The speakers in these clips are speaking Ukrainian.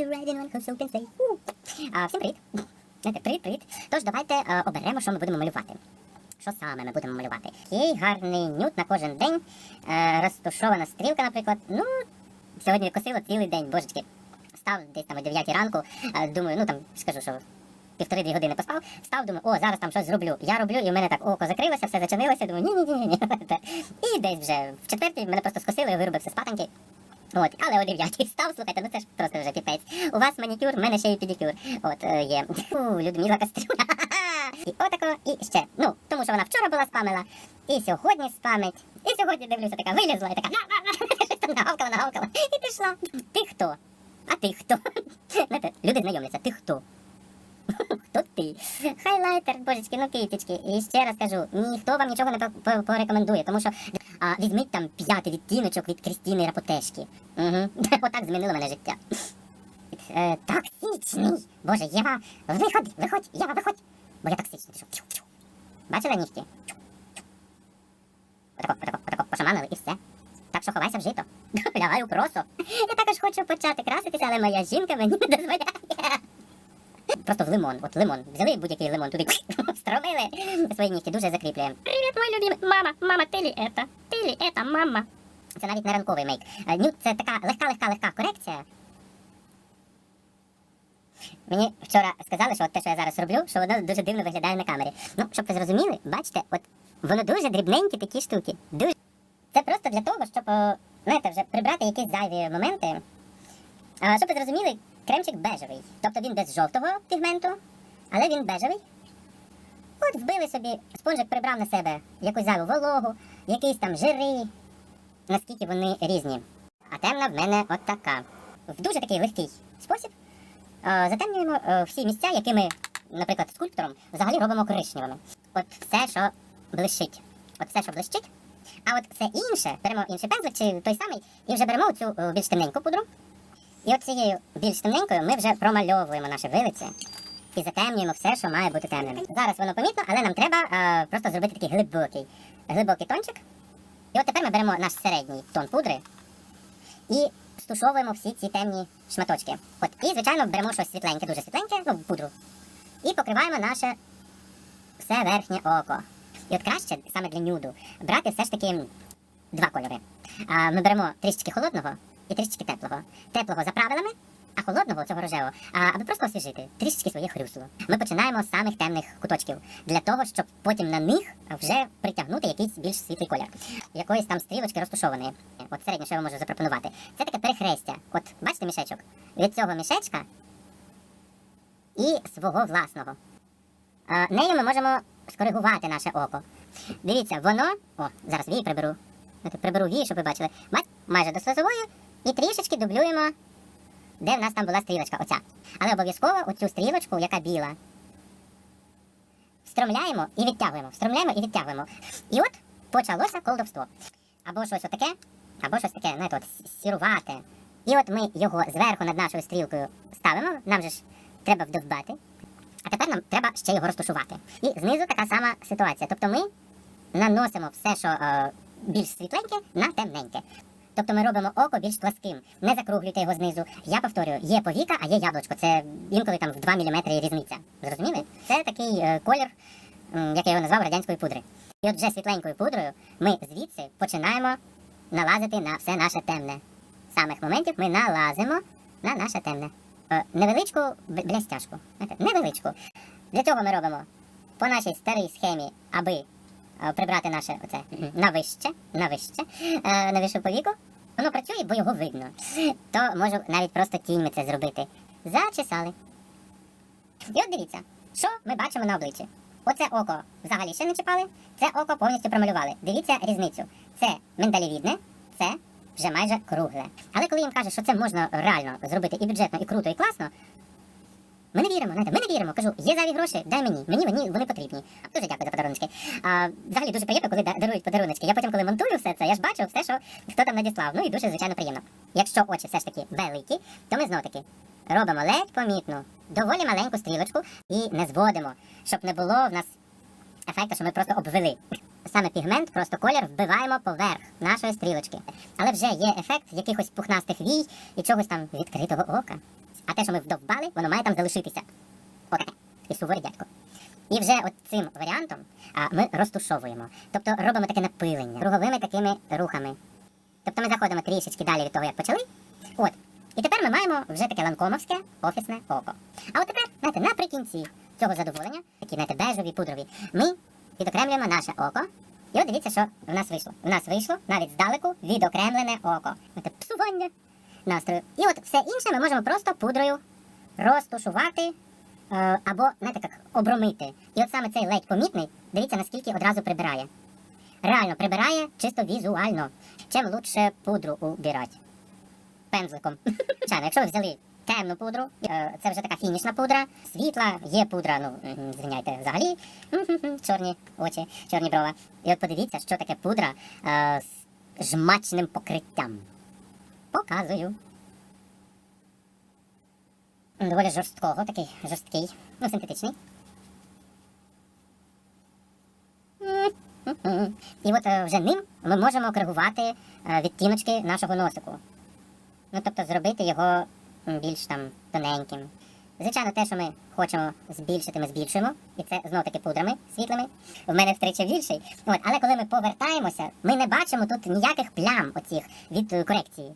to ride in one sleigh. А, всім привіт. Знаєте, привіт, привіт. Тож давайте е, оберемо, що ми будемо малювати. Що саме ми будемо малювати? Який гарний нюд на кожен день. Е, розташована стрілка, наприклад. Ну, сьогодні косила цілий день, божечки. Став десь там о 9 ранку, е, думаю, ну там скажу, що півтори-дві години поспав, став, думаю, о, зараз там щось зроблю. Я роблю, і в мене так око закрилося, все зачинилося, думаю, ні, ні. І десь вже в четвертій мене просто скосили, я виробився з патоньки. От, але о 9 став, слухайте, ну це ж просто вже піпець. У вас манікюр, в мене ще й педикюр. От е, є. Фу, Людмила Кастрюля. І отако, і ще. Ну, тому що вона вчора була спамила, і сьогодні спамить. І сьогодні дивлюся, така вилізла і така щось там нагавкала, нагавкала. І пішла. Ти хто? А ти хто? Знаєте, люди знайомляться, ти хто? Хто ти? Хайлайтер, божечки, ну китечки. І ще раз кажу, ніхто вам нічого не по- по- порекомендує, тому що а, візьміть там п'ятий відтіночок від Крістіни Рапотешки. Угу. Отак змінило мене життя. Е, токсичний. Боже, Єва, виходь, виходь, Єва, виходь. Бо я токсичний. Що? Бачила нігті? Отако, отако, отако, пошаманили і все. Так що ховайся в жито. Лягай у. Я також хочу почати краситися, але моя жінка мені не дозволяє. Просто в лимон, от лимон. Взяли будь-який лимон туди, стромили свої нігті, дуже закріплюємо. Привіт, мой любимий. Мама, мама, ти лі ета? Ти лі ета, мама. Це навіть не ранковий мейк. Е, Нюд це така легка, легка, легка корекція. Мені вчора сказали, що от те, що я зараз роблю, що воно дуже дивно виглядає на камері. Ну, щоб ви зрозуміли, бачите, от воно дуже дрібненькі такі штуки. Дуже. Це просто для того, щоб, знаєте, вже прибрати якісь зайві моменти. А, щоб ви зрозуміли, кремчик бежевий. Тобто він без жовтого пігменту, але він бежевий. От вбили собі, спонжик прибрав на себе якусь зайву вологу, якісь там жири, наскільки вони різні. А темна в мене от така. В дуже такий легкий спосіб е, затемнюємо е, всі місця, які ми, наприклад, скульптором взагалі робимо коричневими. От все, що блищить. От все, що блищить. А от все інше, беремо інший пензлик чи той самий, і вже беремо цю е, більш темненьку пудру. І от цією більш темненькою ми вже промальовуємо наше вилиці і затемнюємо все, що має бути темним. Зараз воно помітно, але нам треба е, просто зробити такий глибокий, глибокий тончик. І от тепер ми беремо наш середній тон пудри і стушовуємо всі ці темні шматочки. От, і, звичайно, беремо щось світленьке, дуже світленьке, ну, пудру. І покриваємо наше все верхнє око. І от краще саме для нюду брати все ж таки два кольори. Ми беремо трішечки холодного і трішечки теплого. Теплого за правилами, а холодного цього рожевого, а, аби просто освіжити трішечки своє хрюсло. Ми починаємо з самих темних куточків для того, щоб потім на них вже притягнути якийсь більш світлий колір. Якоїсь там стрілочки розташованої. От середнє, що я можу запропонувати. Це таке перехрестя. От бачите мішечок? Від цього мішечка і свого власного. А, нею ми можемо скоригувати наше око. Дивіться, воно. О, зараз вії приберу. Приберу вії, щоб ви бачили. Бач, майже до сльозової і трішечки дублюємо, де в нас там була стрілочка. Оця. Але обов'язково оцю стрілочку, яка біла, встромляємо і відтягуємо. Встромляємо і відтягуємо. І от почалося колдовство. Або щось отаке, або щось таке, знаєте, от сірувате. І от ми його зверху над нашою стрілкою ставимо. Нам же ж треба вдовбати. А тепер нам треба ще його розташувати. І знизу така сама ситуація. Тобто ми наносимо все, що е, більш світленьке, на темненьке. Тобто ми робимо око більш пласким. Не закруглюйте його знизу. Я повторюю, є повіка, а є яблучко. Це інколи там в 2 мм різниця. Зрозуміли? Це такий е, колір, як я його назвав, радянської пудри. І от вже світленькою пудрою ми звідси починаємо налазити на все наше темне. З самих моментів ми налазимо на наше темне. Е, невеличку б- блястяшку. Невеличку. Для цього ми робимо по нашій старій схемі, аби е, прибрати наше оце навище, навище, е, на вищу повіку. Воно працює, бо його видно. То можу навіть просто тіньми це зробити. Зачесали. І от дивіться, що ми бачимо на обличчі. Оце око взагалі ще не чіпали, це око повністю промалювали. Дивіться різницю. Це миндалевідне, це вже майже кругле. Але коли їм кажуть, що це можна реально зробити і бюджетно, і круто, і класно, ми не віримо, знаєте, ми не віримо. Кажу, є зайві гроші, дай мені, мені вони, вони потрібні. Дуже дякую за подарунки. А, взагалі дуже приємно, коли дарують подарунки. Я потім, коли монтую все це, я ж бачу все, що хто там надіслав. Ну і дуже, звичайно, приємно. Якщо очі все ж таки великі, то ми знов таки робимо ледь помітну, доволі маленьку стрілочку і не зводимо, щоб не було в нас ефекту, що ми просто обвели. Саме пігмент, просто колір вбиваємо поверх нашої стрілочки. Але вже є ефект якихось пухнастих вій і чогось там відкритого ока. А те, що ми вдовбали, воно має там залишитися. Отаке. І суворий дядько. І вже цим варіантом а, ми розтушовуємо. Тобто робимо таке напилення круговими такими рухами. Тобто ми заходимо трішечки далі від того, як почали. От. І тепер ми маємо вже таке ланкомовське офісне око. А от тепер, знаєте, наприкінці цього задоволення, такі, знаєте, бежеві, пудрові, ми відокремлюємо наше око. І от дивіться, що в нас вийшло. В нас вийшло навіть здалеку відокремлене око. Знаєте, псування настрою. І от все інше ми можемо просто пудрою розтушувати е, або, знаєте, як обромити. І от саме цей ледь помітний, дивіться, наскільки одразу прибирає. Реально прибирає чисто візуально. Чим лучше пудру убирати. Пензликом. Звичайно, якщо ви взяли темну пудру, е, це вже така фінішна пудра, світла, є пудра, ну, звиняйте, взагалі, чорні очі, чорні брова. І от подивіться, що таке пудра е, з жмачним покриттям. Показую. Доволі жорсткого, такий жорсткий, ну, синтетичний. І от е, вже ним ми можемо коригувати е, відтіночки нашого носику. Ну, тобто зробити його більш там тоненьким. Звичайно, те, що ми хочемо збільшити, ми збільшуємо, і це знов таки пудрами світлими. В мене втричі більший. От, але коли ми повертаємося, ми не бачимо тут ніяких плям оцих від е, корекції.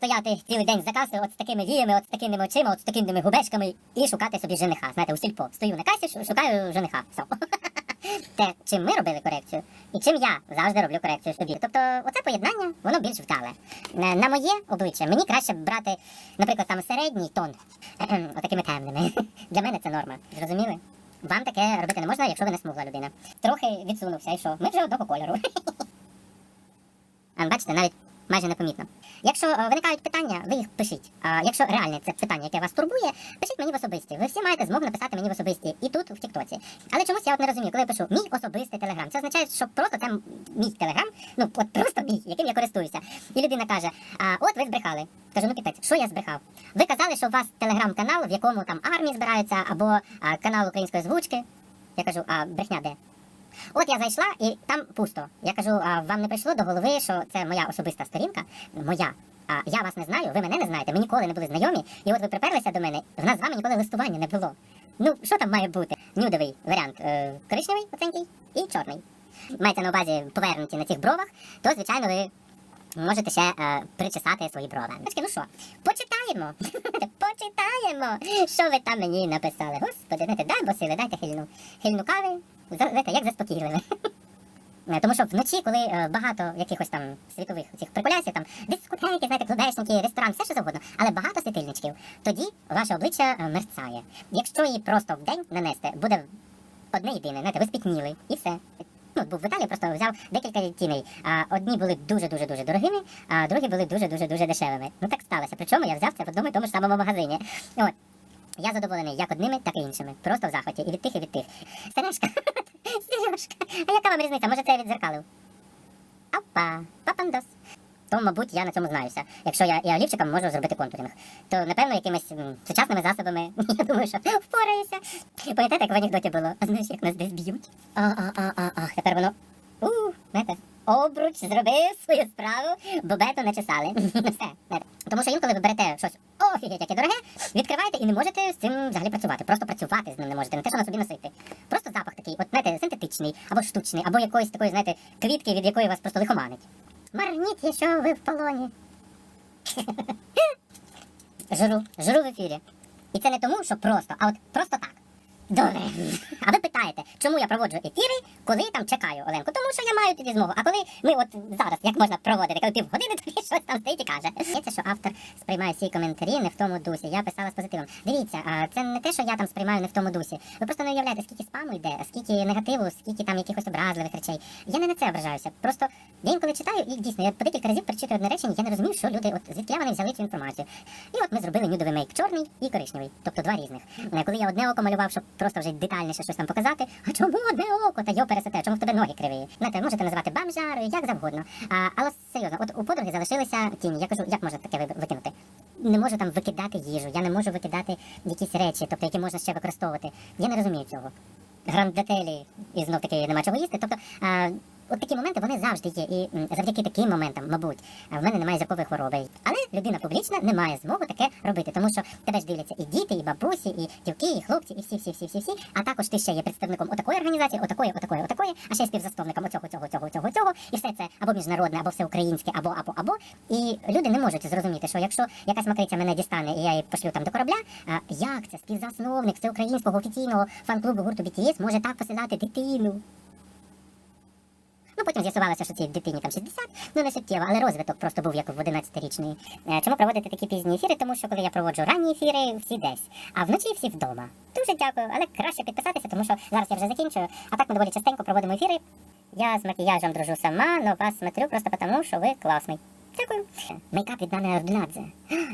Стояти цілий день за касою от з такими віями, от з такими очима, от з такими губешками і шукати собі жениха. Знаєте, у сільпо. Стою на касі, шукаю жениха. Все. Те, чим ми робили корекцію, і чим я завжди роблю корекцію собі. Тобто, оце поєднання, воно більш вдале. На, моє обличчя мені краще брати, наприклад, там середній тон, отакими темними. Для мене це норма. Зрозуміли? Вам таке робити не можна, якщо ви не смугла людина. Трохи відсунувся і що? Ми вже одного кольору. А бачите, навіть майже непомітно. Якщо е, виникають питання, ви їх пишіть. А якщо реальне це питання, яке вас турбує, пишіть мені в особисті. Ви всі маєте змогу написати мені в особисті і тут, в Тіктоці. Але чомусь я от не розумію, коли я пишу мій особистий телеграм. Це означає, що просто це мій телеграм, ну от просто мій, яким я користуюся. І людина каже: А от ви збрехали. Кажу, ну піпець, що я збрехав? Ви казали, що у вас телеграм-канал, в якому там армії збираються, або а, канал української звучки. Я кажу, а брехня де? От я зайшла і там пусто. Я кажу, а вам не прийшло до голови, що це моя особиста сторінка, моя. А я вас не знаю, ви мене не знаєте, ми ніколи не були знайомі, і от ви приперлися до мене, в нас з вами ніколи листування не було. Ну, що там має бути? Нюдовий варіант е, коричневий, оценький, і чорний. Маєте на увазі повернуті на цих бровах, то, звичайно, ви можете ще е, причесати свої брови. Ну що, почитаємо. почитаємо, що ви там мені написали. Господи, знаєте, дай бо сили, дайте хильну, хильну кави, знаєте, як заспокійливе. Тому що вночі, коли е, багато якихось там світових цих приколясів, там дискотеки, знаєте, клубешники, ресторан, все що завгодно, але багато світильничків, тоді ваше обличчя е, мерцає. Якщо її просто в день нанести, буде одне єдине, знаєте, ви спітніли і все. Ну, був в Італії, просто взяв декілька тіней. А одні були дуже-дуже дуже дорогими, а другі були дуже-дуже дуже дешевими. Ну так сталося. Причому я взяв це в одному і тому ж самому магазині. От. Я задоволений як одними, так і іншими. Просто в захваті. І від тих, і від тих. Сережка, Сережка, а яка вам різниця? Може це я відзеркалив? Опа, папандос. То, мабуть, я на цьому знаюся. Якщо я і олівчиком можу зробити контуринг, то напевно якимись м, сучасними засобами я думаю, що впораюся. Пам'ятаєте, як в анекдоті було? А знаєш, як нас десь б'ють? А, а, а, а, а. Тепер воно. У, знаєте, обруч зробив свою справу, бобету не чесали. Все. Тому що інколи ви берете щось офігеть, яке дороге, відкриваєте і не можете з цим взагалі працювати. Просто працювати з ним не можете, не те, що на собі носити. Просто запах такий, от знаєте, синтетичний або штучний, або якоїсь такої, знаєте, квітки, від якої вас просто лихоманить. Марніть, що ви в полоні. Жру, жру в ефірі. І це не тому, що просто, а от просто так. Добре. А ви питаєте, чому я проводжу ефіри, коли там чекаю Оленку? Тому що я маю тоді змогу. А коли ми от зараз, як можна проводити, коли півгодини, то щось там стоїть і каже. Здається, що автор сприймає всі коментарі не в тому дусі. Я писала з позитивом. Дивіться, це не те, що я там сприймаю не в тому дусі. Ви просто не уявляєте, скільки спаму йде, скільки негативу, скільки там якихось образливих речей. Я не на це ображаюся. Просто я інколи читаю, і дійсно я по декілька разів перечитую одне речення, я не розумію, що люди, от звідки вони взяли цю інформацію. І от ми зробили нюдовий мейк чорний і коричневий, тобто два різних. Е, Коли я одне око малював, щоб просто вже детальніше щось там показати. А чому одне око? Та пересете, чому в тебе ноги криві? Знаєте, можете називати бомжарою, як завгодно. А, але серйозно, от у подруги залишилися тіні. Я кажу, як можна таке викинути? Не можу там викидати їжу, я не можу викидати якісь речі, тобто які можна ще використовувати. Я не розумію цього. Грандетелі і знов таки нема чого їсти. Тобто, а, от такі моменти вони завжди є. І завдяки таким моментам, мабуть, е, в мене немає зіркової хвороби. Але людина публічна не має змоги таке робити, тому що тебе ж дивляться і діти, і бабусі, і дівки, і хлопці, і всі, всі, всі, всі, всі. А також ти ще є представником отакої організації, отакої, отакої, отакої, а ще й співзасновником оцього, цього, цього, цього, цього. І все це або міжнародне, або всеукраїнське, або, або, або. І люди не можуть зрозуміти, що якщо якась макриця мене дістане і я її пошлю там до корабля, а як це співзасновник всеукраїнського офіційного фан-клубу гурту BTS може так посилати дитину? Ну, потім з'ясувалося, що цій дитині там 60, ну не суттєво, але розвиток просто був як в 11-річний. Е, Чому проводити такі пізні ефіри? Тому що коли я проводжу ранні ефіри, всі десь, а вночі всі вдома. Дуже дякую, але краще підписатися, тому що зараз я вже закінчую. А так ми доволі частенько проводимо ефіри. Я з макіяжем дружу сама, але вас смотрю просто тому, що ви класний. Дякую. Мейкап від Нани Ардуладзе.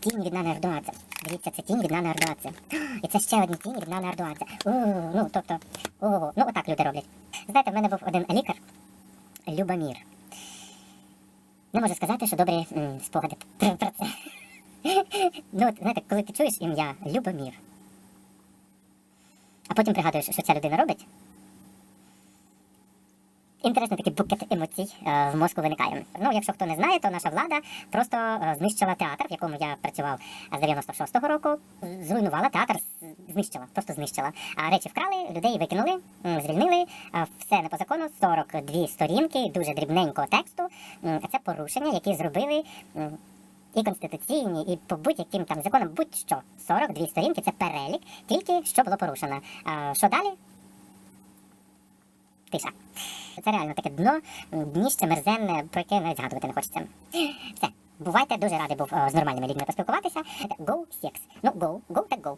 Тінь від Нани Ардуладзе. Дивіться, це тінь від Нани Ардуладзе. І це ще одні тіні від Нани Ардуладзе. У, Ну, тобто, ну отак люди роблять. Знаєте, в мене був один лікар, Любомір. Не можу сказати, що добрі спогади про, це. ну, от, знаєте, коли ти чуєш ім'я Любомір, а потім пригадуєш, що ця людина робить. Інтересний такий букет емоцій е, в мозку виникає. Ну, якщо хто не знає, то наша влада просто е, знищила театр, в якому я працював з 96-го року. Зруйнувала театр, знищила, просто знищила. А речі вкрали, людей викинули, звільнили. Все не по закону, 42 сторінки, дуже дрібненького тексту. Це порушення, які зробили. І конституційні, і по будь-яким там законам, будь-що 42 сторінки це перелік, тільки що було порушено. А що далі? Тиша. Це реально таке дно, дніще мерзенне, про яке навіть згадувати не хочеться. Все. Бувайте, дуже радий був е, з нормальними людьми поспілкуватися. Go sex. Ну, go, go, так go.